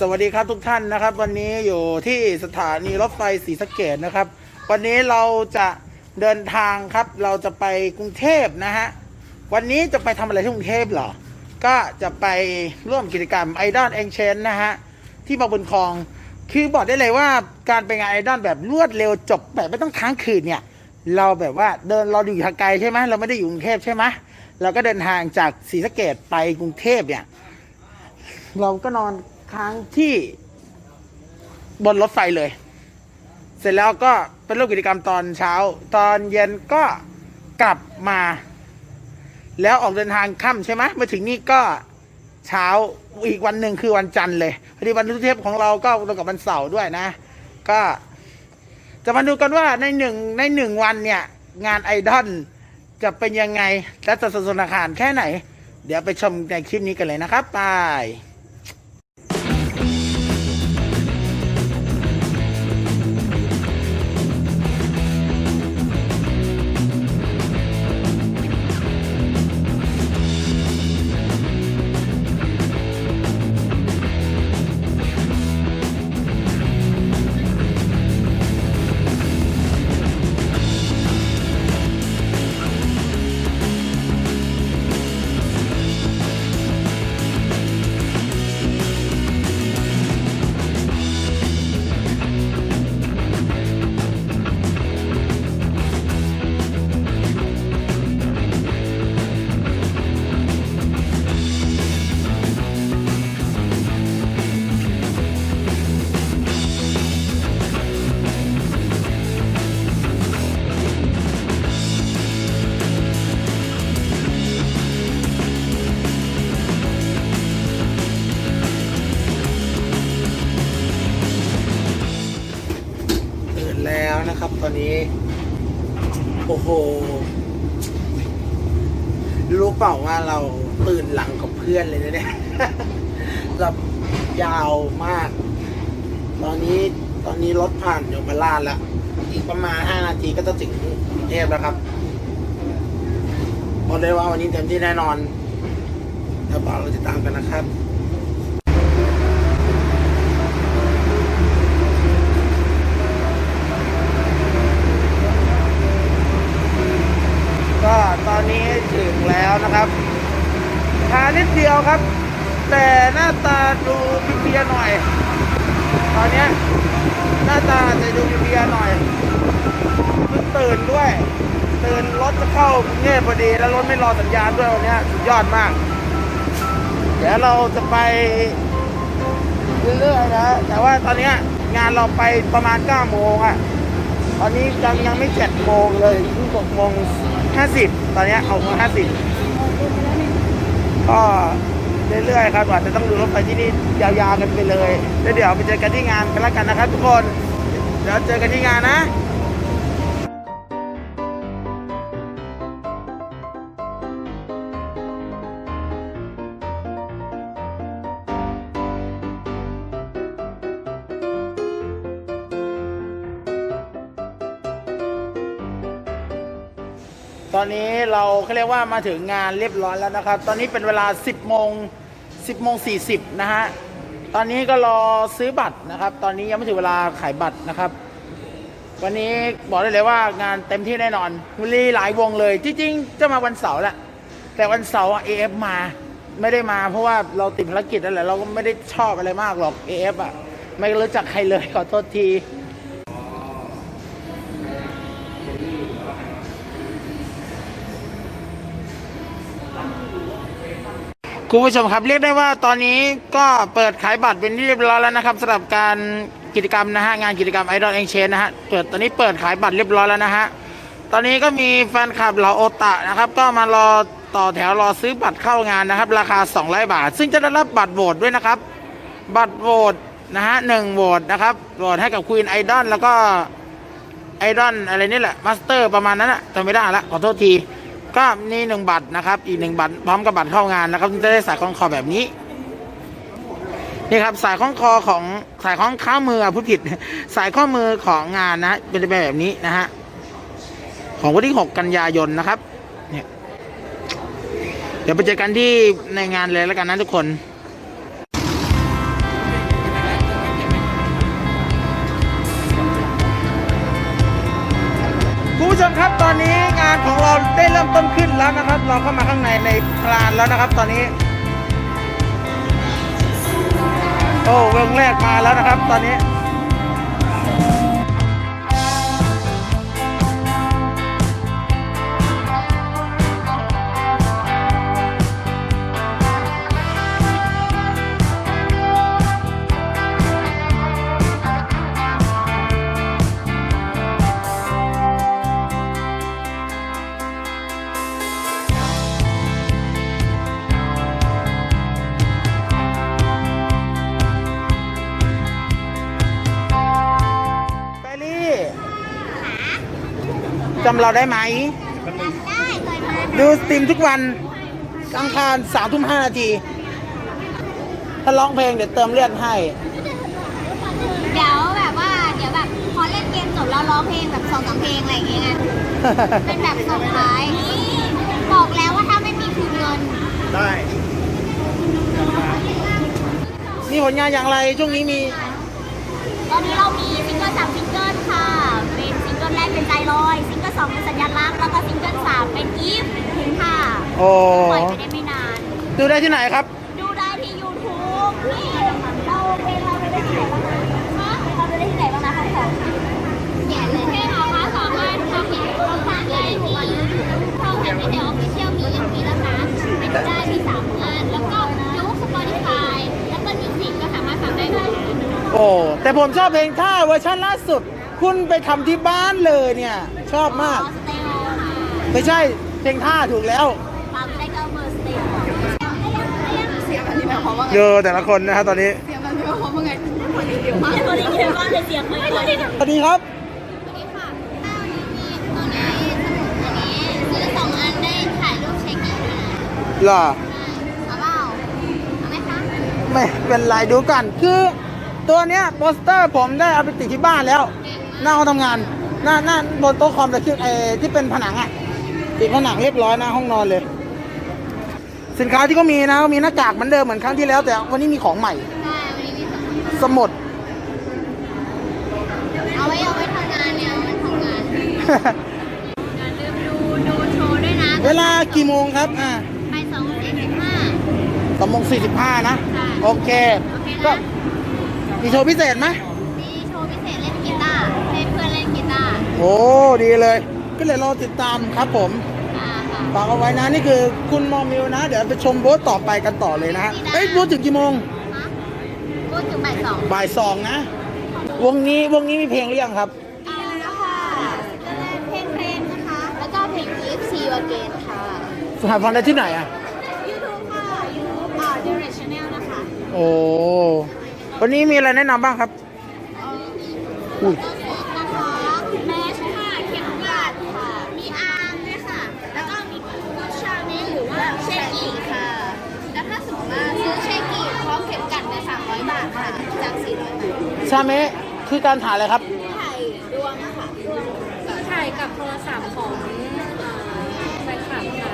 สวัสดีครับทุกท่านนะครับ วันนี้อยู่ที่สถานีรถไฟศรีสะเกดนะครับ วันนี้เราจะเดินทางครับ เราจะไปกรุงเทพนะฮะวันนี้จะไปทำอะไรที่กรุงเทพเหรอ ก็จะไปร่วมกิจกรรมไอดอลเองเชนนะฮะที่บางบุญคลองคือบอกได้เลยว่าการไปงานไอดอลแบบรวดเร็วจบแบบไม่ต้องค้างคืนเนี่ย เราแบบว่าเดินเราอยู่ทางไกลใช่ไหมเราไม่ได้อยู่กรุงเทพใช่ไหมเราก็เดินทางจากศรีสะเกดไปกรุงเทพเนี่ย เราก็นอน ค้างที่บนรถไฟเลย เสร็จแล้วก็เป็นร่วมกิจกรรมตอนเช้า ตอนเย็นก็กลับมา แล้วออกเดินทางค่ำใช่ไหมมาถึงนี่ก็เช้าอีกวันหนึ่งคือวันจันทร์เลยพอดีวันทุเทพของเราก็ตรงกับวันเสาร์ด้วยนะ ก็จะมาดูกันว่าในหนึ่งในหนึ่งวันเนี่ย งานไอดอลจะเป็นยังไง และจะสนุกสนานแค่ไหน เดี๋ยวไปชมในคลิปนี้กันเลยนะครับไป ราชแล้ว อีกประมาณห้านาทีก็จะถึงกรุงเทพแล้วครับบอกเลยว่าวันนี้เต็มที่แน่นอนเดี๋ยวบอกเราจะตามกันนะครับก็ตอนนี้ถึงแล้วนะครับทานิดเดียวครับ แต่หน้าตาดูเพลียๆหน่อย ตอนเนี้ย หน้าตาจะดูเพลียหน่อยเพิ่งตื่นด้วย ตื่นรถจะเข้ากรุงเทพพอดี แล้วรถไม่รอสัญญาณด้วยวันนี้สุดยอดมาก เดี๋ยวเราจะไปเรื่อยๆนะ แต่ว่าตอนนี้งานเราไปประมาณ9โมงอะตอนนี้ยังยังไม่เจ็ดโมงเลยเพิ่งหกโมงห้าสิบตอนนี้เอาโมงห้าสิบก็ เรื่อยๆครับอาจจะต้องดูรถไฟที่นี่ยาวๆกันไปเลยแล้วเดี๋ยวไปเจอกันที่งานกันแล้วกันนะครับ ทุกคนเดี๋ยวเจอกันที่งานนะ อนนี้เราเขาเรียกว่ามาถึงงานเรียบร้อยแล้วนะครับ ตอนนี้เป็นเวลา 10โมง10โมง40นะฮะ ตอนนี้ก็รอซื้อบัตรนะครับ ตอนนี้ยังไม่ถึงเวลาขายบัตรนะครับ วันนี้บอกได้เลยว่างานเต็มที่แน่นอนมีหลายวงเลยที่จริงจะมาวันเสาร์แหละ แต่วันเสาร์เอฟมาไม่ได้มาเพราะว่าเราติดภารกิจนั่นแหละ เราก็ไม่ได้ชอบอะไรมากหรอกเอฟอะ ไม่รู้จักใครเลยขอโทษที คุณผู้ชมครับเรียกได้ว่าตอนนี้ก็เปิดขายบัตรเป็นที่เรียบร้อยแล้วนะครับสำหรับการกิจกรรมนะฮะงานกิจกรรมไอดอลเอ็งเชนนะฮะเปิดตอนนี้เปิดขายบัตรเรียบร้อยแล้วนะฮะตอนนี้ก็มีแฟนคลับเหล่าโอตะนะครับ ก็มารอต่อแถวรอซื้อบัตรเข้างานนะครับ ราคา200บาท ซึ่งจะได้รับบัตรโหวตด้วยนะครับ บัตรโหวตนะฮะหนึ่งโหวตนะครับโหวตให้กับควีนไอดอลแล้วก็ไอดอลอะไรนี่แหละมาสเตอร์ประมาณนั้นอะจำไม่ได้ละขอโทษที ก็นี่หนึ่งบัตรนะครับ อีกหนึ่งบัตรพร้อมกับบัตรเข้างานนะครับจะได้สายคล้องคอแบบนี้ นี่ครับสายคล้องคอของสายคล้องข้ามืออะพูดผิด สายข้อมือของงานนะเป็นแบบนี้นะฮะของวันที่ 6 กันยายนนะครับเนี่ยเดี๋ยวไปเจอกันที่ในงานเลยแล้วกันนะทุกคน ได้เริ่มต้นขึ้นแล้วนะครับ เราเข้ามาข้างในในลานแล้วนะครับ ตอนนี้ โอ้เวงแรกมาแล้วนะครับ ตอนนี้ จำเราได้ไหมได้เคยมาดูสตรีมทุกวันอังคารสามทุ่มห้านาที ถ้าร้องเพลงเดี๋ยวเติมเลือดให้ เดี๋ยวแบบว่า เดี๋ยวแบบพอเล่นเกมจบแล้วร้องเพลงแบบสองสามเพลงอะไรอย่างเงี้ยไงเป็นแบบส่งท้ายบอกแล้วว่าถ้าไม่มีคืนเงิน ได้ มีผลงานอย่างไรช่วงนี้มี ตอนนี้เรามีซิงเกิลสามซิงเกิลค่ะ อยซิงเกิลสองเป็นสัญลักษณ์แล้วก็ซิงเกิลสามเป็นอีฟถึงค่ะโอ้ปล่อยไปได้ไม่นาน ดูได้ที่ไหนครับ ดูได้ที่ YouTube นี่เราเพลงเราไปได้ที่ไหนบ้างนะฮะเราไปได้ที่ไหนบ้างนะข้าวของแย่เลยเพลงเราคะสามารถทำเพลงเราฟังได้ที่ช่องแอนด์เดออฟฟิเชียลมีอย่างนี้นะคะไปดูได้มีสามอันแล้วก็ยูสปอติฟายแล้วก็มิวสิกก็สามารถฟังได้ด้วยโอ้แต่ผมชอบเพลงท่าเวอร์ชันล่าสุด คุณไปทำที่บ้านเลยเนี่ย ชอบมาก สเตลค่ะไม่ใช่เพลงท่าถูกแล้วฟังได้ก็เมอร์สเตลเสียงอันนี้หมายความว่าไงเยอะแต่ละคนนะครับตอนนี้ เสียงมันหมายความว่าไงคนเดียวมากคนเดียวมากเลยเสียงคนเดียวสวัสดีครับสวัสดีค่ะตอนนี้สมุดอันนี้ซื้อสองอันได้ถ่ายรูปเช็คอินด้วยนะเหรอ เอาเปล่าเอาไหมคะไม่เป็นไรดูกัน คือ ตัวเนี้ยโปสเตอร์ผมได้เอาไปติดที่บ้านแล้ว หน้าห้องทำงาน หน้าหน้าบนโต๊ะคอมเลยคือไอ้ที่เป็นผนังอะติดผนังเรียบร้อยหน้าห้องนอนเลย สินค้าที่ก็มีนะก็มีหน้ากากเหมือนเดิมเหมือนครั้งที่แล้ว แต่วันนี้มีของใหม่ได้วันนี้มีสมุดสมุดเอาไว้เอาไว้ทำงานเนี่ยเอาไว้ทำงานอย่าลืมดูดูโชว์ด้วยนะเวลากี่โมงครับอ่าไปสองโมงสี่สิบห้าสองโมงสี่สิบห้านะ ใช่โอเค โอเคก็นะมีโชว์พิเศษไหม โอ้ดีเลย ก็เลยรอติดตามครับผมอ่าค่ะฝากเอาไว้นะนี่คือคุณมอมิวนะ เดี๋ยวไปชมบูธต่อไปกันต่อเลยนะฮะเอ้ยบูธถึงกี่โมงฮะพูดถึงบ่ายสองบ่ายสองนะ วงนี้วงนี้มีเพลงหรือยังครับเอาแล้วค่ะเพลงเพลงนะคะ แล้วก็เพลง EFC Again ค่ะหาฟังได้ที่ไหนอะ YouTube ค่ะ YouTube อ่า Direct Channel นะคะ โอ้วันนี้มีอะไรแนะนำบ้างครับอุ้ย นะคะแมชค่ะเข็มกลัดค่ะ มีอาร์มด้วยค่ะ แล้วก็มีกูชาเนลหรือว่าเชกิค่ะ แล้วถ้าสมมติว่าซื้อเชกิพร้อมเข็มกลัดใน300 บาทค่ะ จาก 400 บา ทชาเมะคือการถ่ายอะไรครับ ถ่ายรวมค่ะรวมถ่ายกับโทรศัพท์ของเอ่อแฟนคลับค่ะ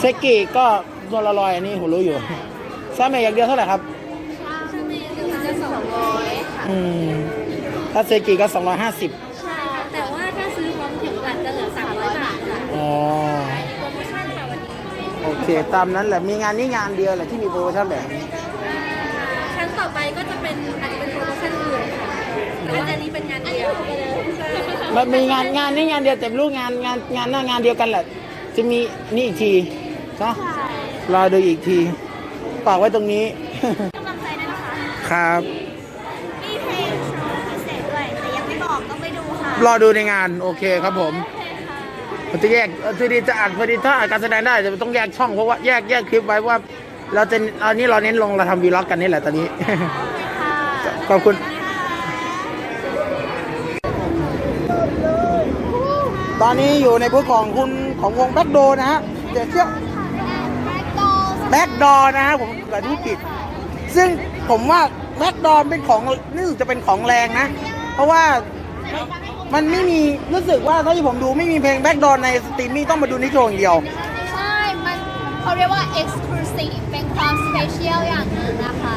เซกิก็ตัวละลอยอันนี้ผมรู้อยู่ชาเมะอย่างเดียวเท่าไหร่ครับช่วงนี้จะสองร้อยค่ะอืมถ้าเซกิก็250ใช่ค่ะแต่ว่าถ้าซื้อพร้อมเข็มกลัดจะเหลือสามร้อยบาทค่ะอ๋อโปรโมชั่นค่ะวันนี้โอเค ตามนั้นแหละมีงานนี้งานเดียวแหละที่มีโปรโมชั่นแบบนี้ มันมีงานงานนี้งานเดียวแต่ไม่รู้งานงานงานหน้างานเดียวกันแหละ จะมีนี่อีกทีเนาะรอดูอีกทีฝากไว้ตรงนี้ กำลังใจด้วยนะคะครับมีเพลงโชว์พิเศษด้วยแต่ยังไม่บอกต้องไปดูค่ะรอดูในงานโอเคครับผมโอเคค่ะผมจะแยกเออทีนี้จะอัดพอดีถ้าอัดการแสดงได้จะต้องแยกช่องเพราะว่าแยกแยกคลิปไว้ว่า เราจะอันนี้เราเน้นลงเราทำวีล็อกกันนี่แหละตอนนี้ โอเคค่ะ ขอบคุณ ตอนนี้อยู่ในบูธของคุณของวงแบ็คโดนะฮะเดี๋ยวเชื่อแบ็คโดสแบ็คดอนะฮะผมเกิดที่ผิด ซึ่งผมว่าแบ็คดอเป็นของนี่จะเป็นของแรงนะ เพราะว่ามันไม่มีรู้สึกว่าเท่าที่ผมดูไม่มีเพลงแบ็คดอในสตรีมมิ่งต้องมาดูในโชว์อย่างเดียว ใช่ มันเขาเรียกว่า exclusive เป็นความ special อย่างหนึงนะคะ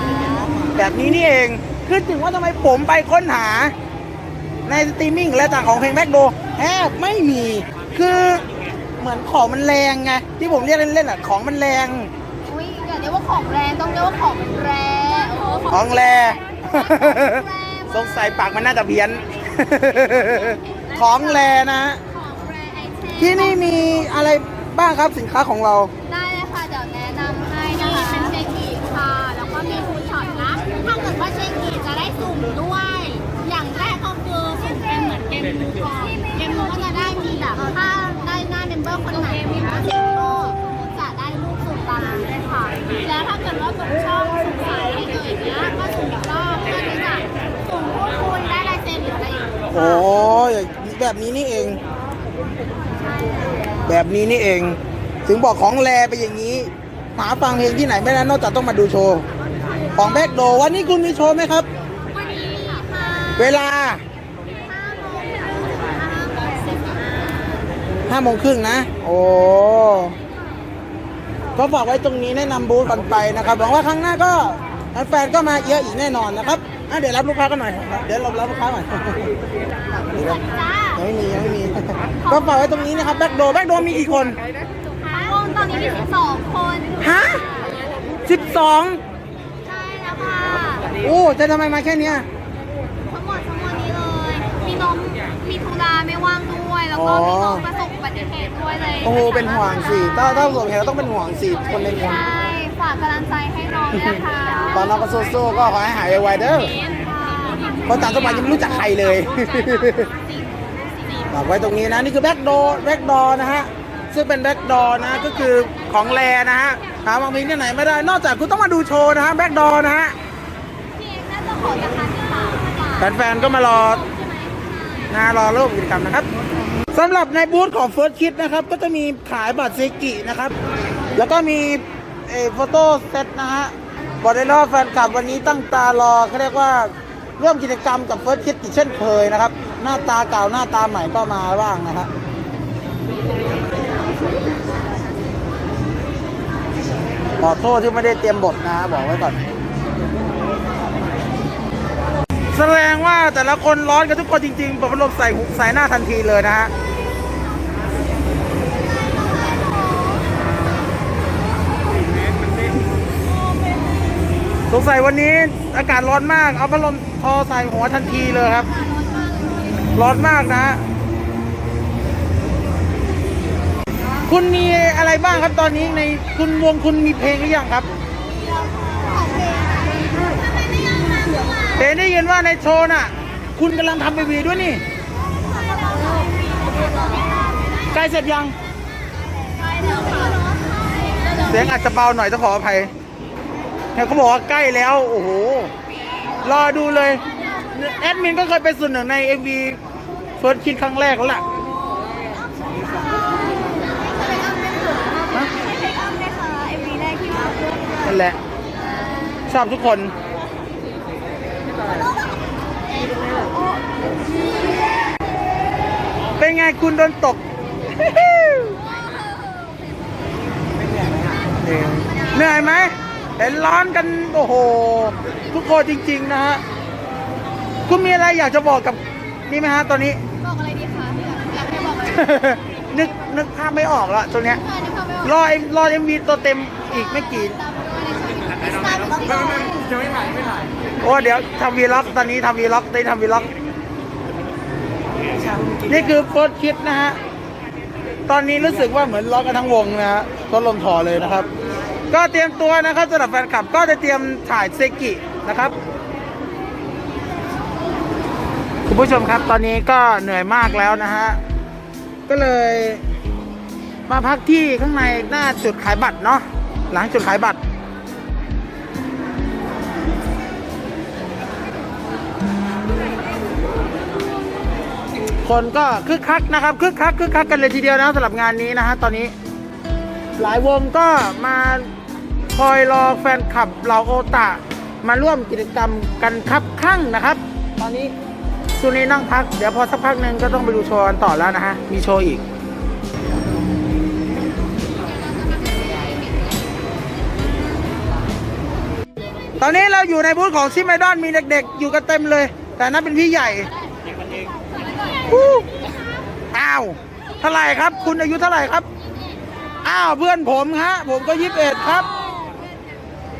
แบบนี้นี่เองคือถึงว่าทำไมผมไปค้นหาในสตรีมมิ่งและต่างของเพลงแบ็คโด แทบไม่มีคือเหมือนของมันแรงไงที่ผมเรียกเล่นๆอะของมันแรง อุ้ยอย่าเรียกว่าของแรงต้องเรียกว่าของมันแรงโอ้ของแรง สงสัยปากมันน่าจะเพี้ยน ของแรงนะฮะของแรงไอเทมที่นี่มีอะไรบ้างครับสินค้าของเรา ได้ แล้วถ้าเกิดว่ากดช่องสุ่มสายให้เลยเนี้ยก็สุ่มอีกรอบเพื่อที่จะสุ่มพูดคุยได้ลายเซ็นหรืออะไรอีกโอ้ยแบบนี้นี่เอง แบบนี้นี่เอง ถึงบอกของแรไปอย่างนี้ หาฟังเพลงที่ไหนไม่ได้นอกจากต้องมาดูโชว์ ของแบ็กโดวันนี้คุณมีโชว์ไหมครับ วันนี้ค่ะเวลาห้าโมงครึ่งนะ โอ้ ก็ฝากไว้ตรงนี้แนะนำบูธก่อนไปนะครับหวังว่าครั้งหน้าก็แฟนๆก็มาเยอะอีกแน่นอนนะครับอะเดี๋ยวรับลูกค้ากันหน่อยเดี๋ยวเรารับลูกค้าหน่อยนี่นะจ้ายังไม่มียังไม่มี ก็ฝากไว้ตรงนี้นะครับแบ็กโดแบ็กโดมีกี่คนวงตอนนี้มี12 คนฮะสิบสองใช่แล้วค่ะโอ้จะทำไมมาแค่เนี้ย ทั้งหมดทั้งหมดนี้เลย มีน้องมีธุระไม่ว่างด้วย แล้วก็มีน้องประสบอุบัติเหตุด้วยเลยโอ้โหเป็นห่วงสิถ้าถ้าส่งเหตุต้องเป็นห่วงสิคนในเมืองใช่ฝากกำลังใจให้น้องด้วยนะคะตอนน้องก็สู้ๆก็ขอให้หายไวๆเด้อเพราะต่างจังหวัดยังไม่รู้จักใครเลยฝากไว้ตรงนี้นะนี่คือแบ็กโดแบ็กดอนะฮะซึ่งเป็นแบ็กดอนะก็คือของแรนะฮะหาบางเพลงที่ไหนไม่ได้ นอกจากคุณต้องมาดูโชว์นะฮะแบ็กดอนะฮะพี่เอกน่าจะขอจากการที่สามค่ะแฟนๆก็มารอนารอร่วมกิจกรรมนะครับ สำหรับในบูธของเฟิร์สคิดนะครับ ก็จะมีขายบัตรเซกินะครับ แล้วก็มีเอโฟโต้เซตนะฮะบอกได้เลยว่าแฟนคลับวันนี้ตั้งตารอเขาเรียกว่าร่วมกิจกรรมกับเฟิร์สคิดอีกเช่นเคยนะครับ หน้าตาเก่าหน้าตาใหม่ก็มาบ้างนะฮะขอโทษที่ไม่ได้เตรียมบทนะบอกไว้ก่อน แสดงว่าแต่ละคนร้อนกันทุกคนจริงๆเปิดพัดลมใส่หูใส่หน้าทันทีเลยนะฮะสงสัยวันนี้อากาศร้อนมาก เอาพัดลมพอใส่หัวทันทีเลยครับ ร้อนมากนะฮะคุณมีอะไรบ้างครับตอนนี้ในคุณวงคุณมีเพลงหรือยังครับ เห็นได้ยินว่าในโชว์น่ะ คุณกำลังทำไปวีด้วยนี่ ใกล้เสร็จยัง เสียงอาจจะเบาหน่อยต้องขออภัยเนี่ยเขาบอกว่าใกล้แล้ว โอ้โห รอดูเลย แอดมินก็เคยเป็นส่วนหนึ่งใน MV เฟิร์สคิดครั้งแรกแล้วล่ะฮะนั่นแหละ ชอบทุกคน เป็นไงคุณโดนตกเหนื่อยไหมเห็นร้อนกันโอ้โห ทุกคนจริง ๆ นะฮะ คุณมีอะไรอยากจะบอกกับนี่ไหมฮะตอนนี้ บอกอะไรดีคะอยากให้บอกอะไรนึกนึกภาพไม่ออกละตัวเนี้ยค่ะนี่ค่ะไม่บอกรอเอ็มรอเอ็มวีตัวเต็มอีกไม่กี่ ตามด้วยในช่องอินสตาแกรมต้องโอ้เดี๋ยวทำวีล็อกตอนนี้ทำวีล็อกได้ทำวีล็อก นี่คือโฟร์คิดนะฮะ ตอนนี้รู้สึกว่าเหมือนล็อกกันทั้งวงนะฮะก็ลมถอเลยนะครับ ก็เตรียมตัวนะครับสำหรับแฟนคลับก็จะเตรียมถ่ายเซกินะครับคุณผู้ชมครับตอนนี้ก็เหนื่อยมากแล้วนะฮะ ก็เลยมาพักที่ข้างในหน้าจุดขายบัตรเนาะหลังจุดขายบัตร คนก็คึกคักนะครับคึกคักคึกคักกันเลยทีเดียวนะสำหรับงานนี้นะฮะตอนนี้ หลายวงก็มาคอยรอแฟนคลับเหล่าโอตะ มาร่วมกิจกรรมกันครับข้างนะครับ ตอนนี้ช่วงนี้นั่งพัก เดี๋ยวพอสักพักหนึ่งก็ต้องไปดูโชว์กันต่อแล้วนะฮะมีโชว์อีกตอนนี้เราอยู่ในบูธของชิมไอดอนมีเด็กๆ อยู่กันเต็มเลย แต่นั้นเป็นพี่ใหญ่ อู้อ้าวพี่เท่าไหร่ครับ คุณอายุเท่าไหร่ครับ อ้าวเพื่อนผมฮะ ผมก็ยี่สิบเอ็ดครับ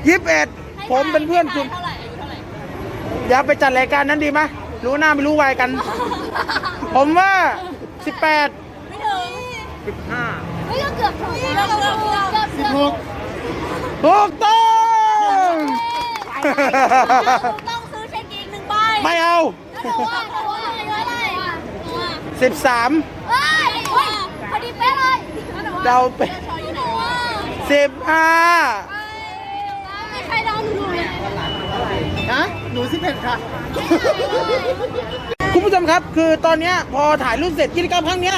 ยี่สิบเอ็ดผมเป็นเพื่อนคุณเท่าไหร่อายุเท่าไหร่เดี๋ยวไปจัดรายการนั้นดีไหมรู้หน้าไม่รู้วัยกัน ผมว่าสิบแปดไม่ถึงสิบห้าเฮ้ยก็เกือบถูกเกือบถูกเกือบเกือบเกือบถูกถูกต้องต้องซื้อเช็คอีกหนึ่งใบไม่เอา สิบสามเฮ้ยพอดีเป๊ะเลยเดาเป็นหนูว่าสิบห้าไม่ใครเดาหนูเลยฮะหนูสิบเอ็ดค่ะ คุณผู้ชมครับ คือตอนนี้พอถ่ายรูปเสร็จกิจกรรมครั้งนี้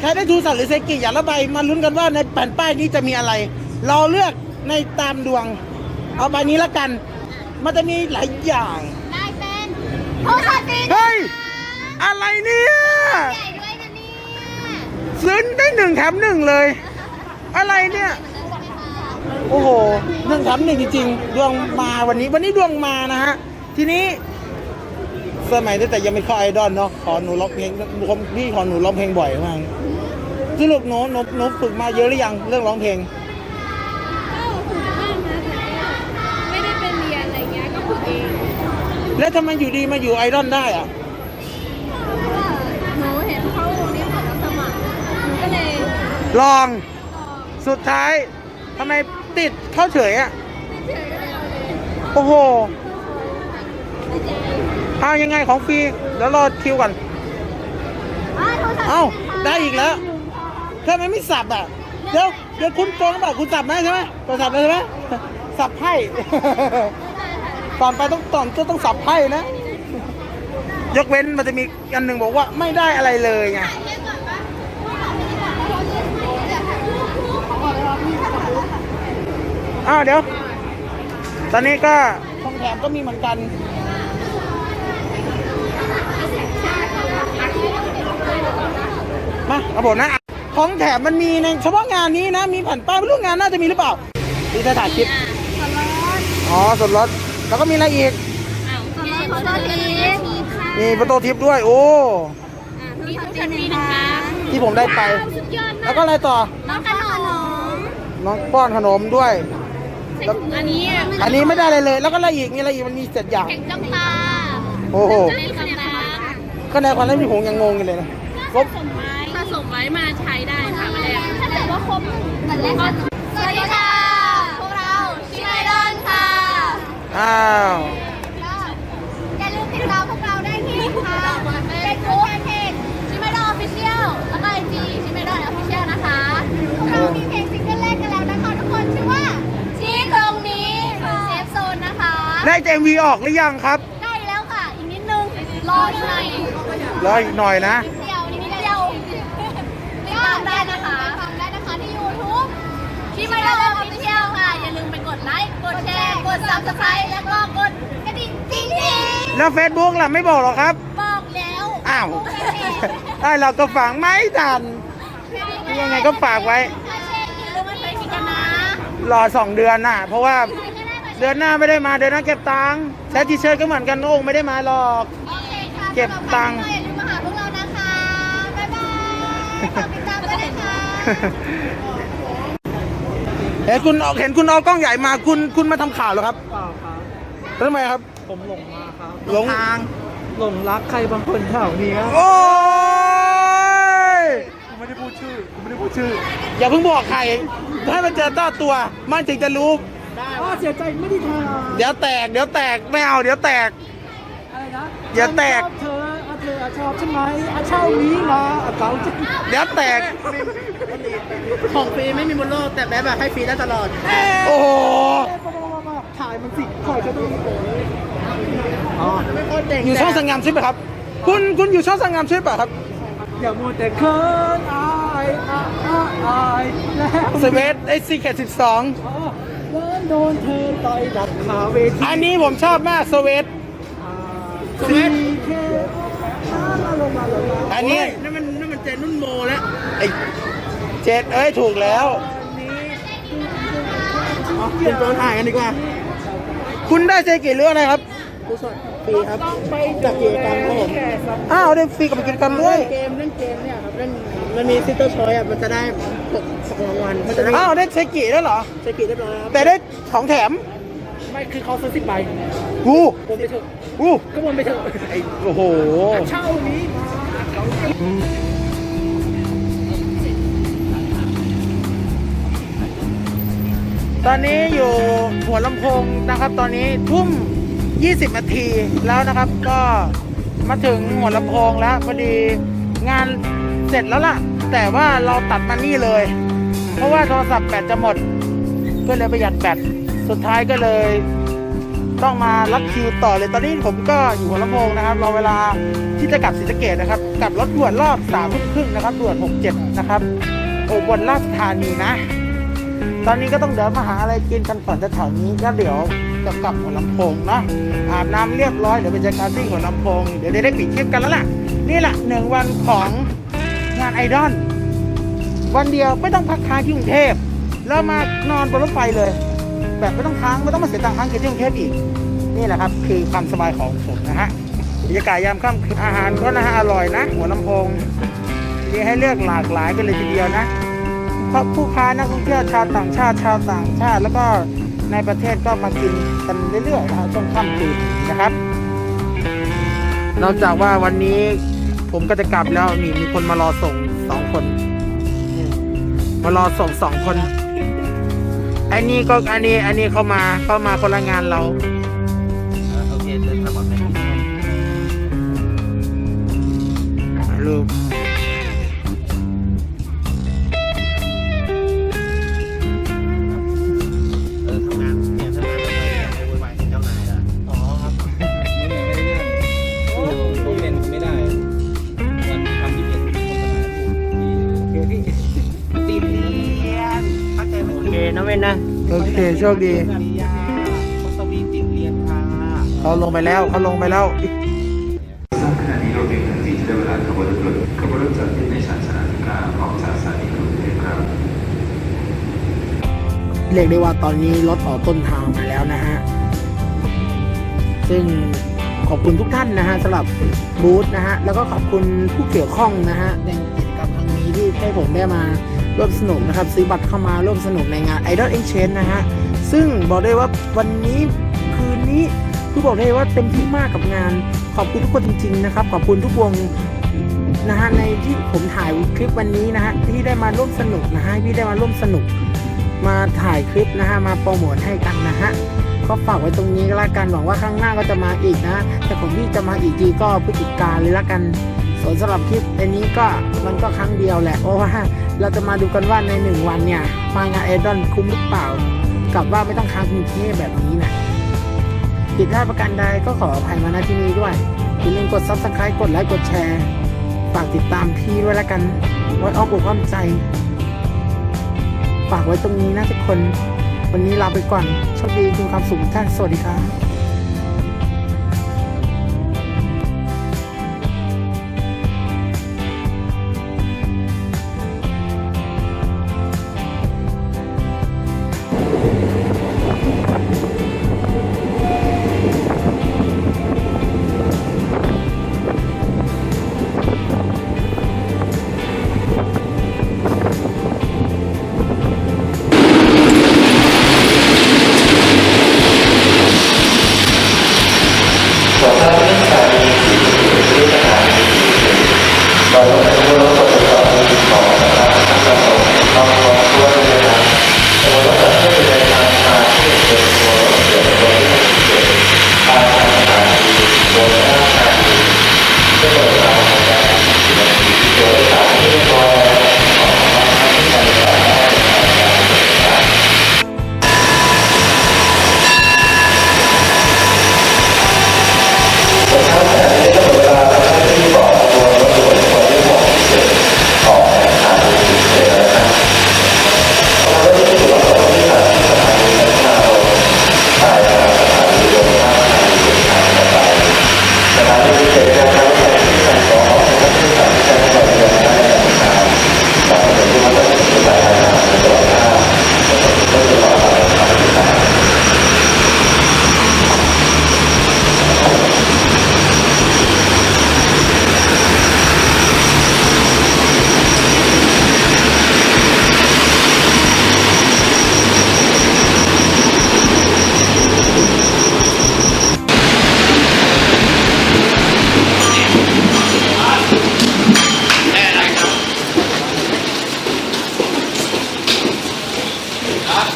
ใครได้ทูสัตว์หรือเซกิอย่าละใบมาลุ้นกันว่าในแผ่นป้ายนี้จะมีอะไร เราเลือกในตามดวง เอาใบนี้ละกัน มันจะมีหลายอย่างได้เป็นโทรศัพท์ตีนเฮ้ย อะไรเนี่ย ใหญ่ด้วยนะเนี่ยซื้อได้หนึ่งแถมหนึ่งเลย อะไรเนี่ย โอ้โหหนึ่งแถมหนึ่งจริงๆ ดวงมาวันนี้ วันนี้ดวงมานะฮะ ทีนี้ สมัยตั้งแต่ยังไม่เข้าไอดอลเนาะ ขอหนูร้องเพลงผมพี่ขอหนูร้องเพลงบ่อยมากสรุปหนูหนูหนูฝึกมาเยอะหรือยังเรื่องร้องเพลง ก็ฝึกบ้างนะแต่ไม่ได้เป็นเรียนอะไรเงี้ยก็ฝึกเอง แล้วทำไมอยู่ดีมาอยู่ไอดอลได้อะ หนูเห็นเขาตรงนี้เหมือนกับสมัครหนูก็เลย ลอง สุดท้ายทำไมติดเข้าเฉยอะเฉยๆก็เลยเอาเลยโอ้โห เอายังไงของฟรีเดี๋ยวรอคิวก่อนอ่าโทรศัพท์เอ้า ได้อีกแล้วทำไมไม่สับอะ เดี๋ยวเดี๋ยวคุณโกงเปล่าคุณสับไหมใช่ไหมตัวสับเลยใช่ไหมสับไพ่ตอนไปต้องตอนก็ต้องสับไพ่นะ ยกเว้นมันจะมีอันหนึ่งบอกว่าไม่ได้อะไรเลยไง อ้าวเดี๋ยว ตอนนี้ก็ของแถมก็มีเหมือนกัน มาครับผมนะ ของแถมมันมีในเฉพาะงานนี้นะ มีแผ่นป้ายไม่รู้งานน่าจะมีหรือเปล่าดีสถานคลิปอ๋อส่วนลดแล้วก็มีอะไรอีกมีโทรศัพท์ตีนค่ะมีประตูทิปด้วย โอ้มีโทรศัพท์ตีนนะคะที่ผมได้ไปสุดยอดแล้วก็อะไรต่อ น้องขนม น้องป้อนขนมด้วย แล้วอันนี้อันนี้ไม่ได้อะไรเลย แล้วก็อะไรอีกมีอะไรอีกมันมีเจ็ดอย่าง แข่งจำปาโอ้โหเล่นคำนาคะแนนความเล่นมีผมยังงงกันเลยนะครบสมไม้ผสมไว้มาใช้ได้ค่ะมาแล้วถ้าเกิดว่าครบแต่แรกก็สวัสดีค่ะ พวกเราชิไมดอนค่ะ อ้าว ได้เจมวีออกหรือยังครับใกล้แล้วค่ะ อีกนิดนึง รอหน่อยรออีกหน่อยนะ เดียวนิดเดียวติดตามได้นะคะติดตามได้นะคะที่ YouTube ที่ไม่ได้ออฟฟิเชียลค่ะ อย่าลืมไปกดไลค์ กดแชร์ กด Subscribe แล้วก็กดกระดิ่งจริงแล้วเฟซบุ๊กล่ะไม่บอกหรอครับๆบอกแล้ว อ้าวไอ้เราก็ฝังไม่ทัน ยังไงก็ฝากไว้ถ้าแชร์อย่าลืมมาใช้สิกันนะรอสองเดือนน่ะ เพราะว่า เดือนหน้าไม่ได้มาเดือนหน้าเก็บตังค์แชททีเชิร์ตก็เหมือนกันโอ้งไม่ได้มาหรอก โอเคค่ะเก็บตังค์ สำหรับใครที่อย่าลืมมาหาพวกเรานะคะ บ๊ายบายฝากติดตามด้วยนะคะ เห็นคุณเห็นคุณเอากล้องใหญ่มาคุณคุณมาทำข่าวเหรอครับเปล่าครับ แล้วทำไมครับผมหลงมาครับ หลง หลงรักใครบางคนแถวนี้ครับโอ้ยผมไม่ได้พูดชื่อผมไม่ได้พูดชื่อ อย่าเพิ่งบอกใครให้มันเจอต้อตัว มันถึงจะรู้อ้าว เสียใจไม่ได้ทาเดี๋ยวแตก เดี๋ยวแตกไม่เอาเดี๋ยวแตก อะไรนะอย่าแตก ฉันชอบเธออะเธออะชอบใช่ไหมอะเช่านี้มาอะเก๋าจริงเดี๋ยวแตก ของฟรีไม่มีบนโลกแต่แบบแบบให้ฟรีได้ตลอด โอ้โหถ่ายมันสิคอยจะต้องอ๋อไม่คนเด็กอยู่ช่องสังงามใช่ไหมครับ คุณคุณอยู่ช่องสังงามใช่ป่ะครับอย่ามัวแต่เคินอายอายอายอายแล้วสเวตไอซีแคสิบสอง อ๋อเดิน โดนเธอต่อยดับขาเวทีอันนี้ผมชอบมากสเวตซีเคลาลาลาลาลาอันนี้นั่นมันนั่นมันเจนนุ่นโมแล้วไอเจ็ดเอ้ยถูกแล้วอ๋อเป็นตัวถ่ายกันดีกว่า คุณได้เซกิหรืออะไรครับกูสดฟรีครับจากกิจกรรมครับผมอ้าวได้ฟรีกับกิจกรรมด้วยเกมเล่นเกมเนี่ยครับเล่น มันมีซิสเตอร์ชอยอะมันจะได้ตกสองรางวัลมันจะได้อ้าวได้เซกิด้วยเหรอสกิลเรียบร้อยครับแต่แต่ได้ของแถมไม่คือเขาซื้อสิบใบกูวนไปเถอะกูก็วนไปเถอะไอโอ้โหเช่านี้ตอนนี้อยู่หัวลำโพงนะครับ ตอนนี้ทุ่ม 20 นาทีแล้วนะครับ ก็มาถึงหัวลำโพงแล้วพอดีงาน เสร็จแล้วล่ะ แต่ว่าเราตัดมานี่เลย เพราะว่าโทรศัพท์แบตจะหมด ก็เลยประหยัดแบตสุดท้ายก็เลย ต้องมารับคิวต่อเลยตอนนี้ผมก็อยู่หัวลำโพงนะครับรอเวลาที่จะกลับศรีสะเกดนะครับกลับรถด่วนรอบสามทุ่มครึ่งนะครับด่วนหกเจ็ดนะครับโอบนราชธานีนะ ตอนนี้ก็ต้องเดี๋ยวมาหาอะไรกินกันก่อนแถวนี้ก็เดี๋ยวจะกลับหัวลำโพงเนาะอาบน้ำเรียบร้อยเดี๋ยวไปเจอกันที่หัวลำโพงเดี๋ยวได้ปิดคลิปกันแล้วล่ะนี่แหละหนึ่งวันของานไอดอลวันเดียวไม่ต้องพักค้างที่กรุงเทพแล้วมานอนบนรถไฟเลย แบบไม่ต้องค้างไม่ต้องมาเสียตังค์ค้างคืนที่กรุงเทพอีก นี่แหละครับคือความสบายของผมนะฮะบรรยากาศยามค่ำคืนอาหารก็นะฮะอร่อยนะ หัวลำโพงมีให้เลือกหลากหลายกันเลยทีเดียวนะเพราะผู้ค้านักท่องเที่ยวชาวต่างชาติชาวต่างชาติ แล้วก็ในประเทศก็มากินกันเรื่อยๆนะฮะช่วงค่ำคืนนะครับ นอกจากว่าวันนี้ ผมก็จะกลับแล้วมีมีคนมารอส่งสองคน มารอส่งสองคน อันนี้ก็อันนี้อันนี้เขามาเขามาคนละงานเรา เคดีปริยาเขาสวีติดเรียนค่ะเขาลงไปแล้วเขาลงไปแล้วทราบขณะนี้รถเมล์ทันทีที่ได้เวลาขบวนรถขบวนรถจัดขึ้นในชานชาลาธิการออกจากสถานีกรุงเทพครับเรียกได้ว่าตอนนี้รถออกต้นทางมาแล้วนะฮะ ซึ่งขอบคุณทุกท่านนะฮะสำหรับบูธนะฮะ แล้วก็ขอบคุณผู้เกี่ยวข้องนะฮะในกิจกรรมครั้งนี้ที่ให้ผมได้มาร่วมสนุกนะครับ ซื้อบัตรเข้ามาร่วมสนุกในงาน Idol Exchange นะฮะ ซึ่งบอกได้ว่าวันนี้คืนนี้คือบอกได้ว่าเต็มที่มากกับงาน ขอบคุณทุกคนจริงๆนะครับ ขอบคุณทุกวงนะฮะในที่ผมถ่ายคลิปวันนี้นะฮะที่ได้มาร่วมสนุกนะฮะที่ได้มาร่วมสนุก มาถ่ายคลิปนะฮะมาโปรโมทให้กันนะฮะก็ฝากไว้ตรงนี้ก็แล้วกันหวังว่าข้างหน้าก็จะมาอีกนะ แต่ของพี่จะมาอีกทีก็พฤศจิกาเลยละกันส่วนสำหรับคลิปอันนี้ก็มันก็ครั้งเดียวแหละเพราะว่าเราจะมาดูกันว่าในหนึ่งวันเนี่ยมางานเอดอนคุ้มหรือเปล่า กับว่าไม่ต้องค้างกรุงเทพแบบนี้นะผิดพลาดประการใดก็ขออภัยมาณที่นี้ด้วยอย่าลืมกด subscribe กดไลค์กดแชร์ฝากติดตามพี่ด้วยละกันไว้อ้อมอกอ้อมใจ ฝากไว้ตรงนี้นะทุกคน วันนี้ลาไปก่อนโชคดีมีความสุขท่านสวัสดีครับ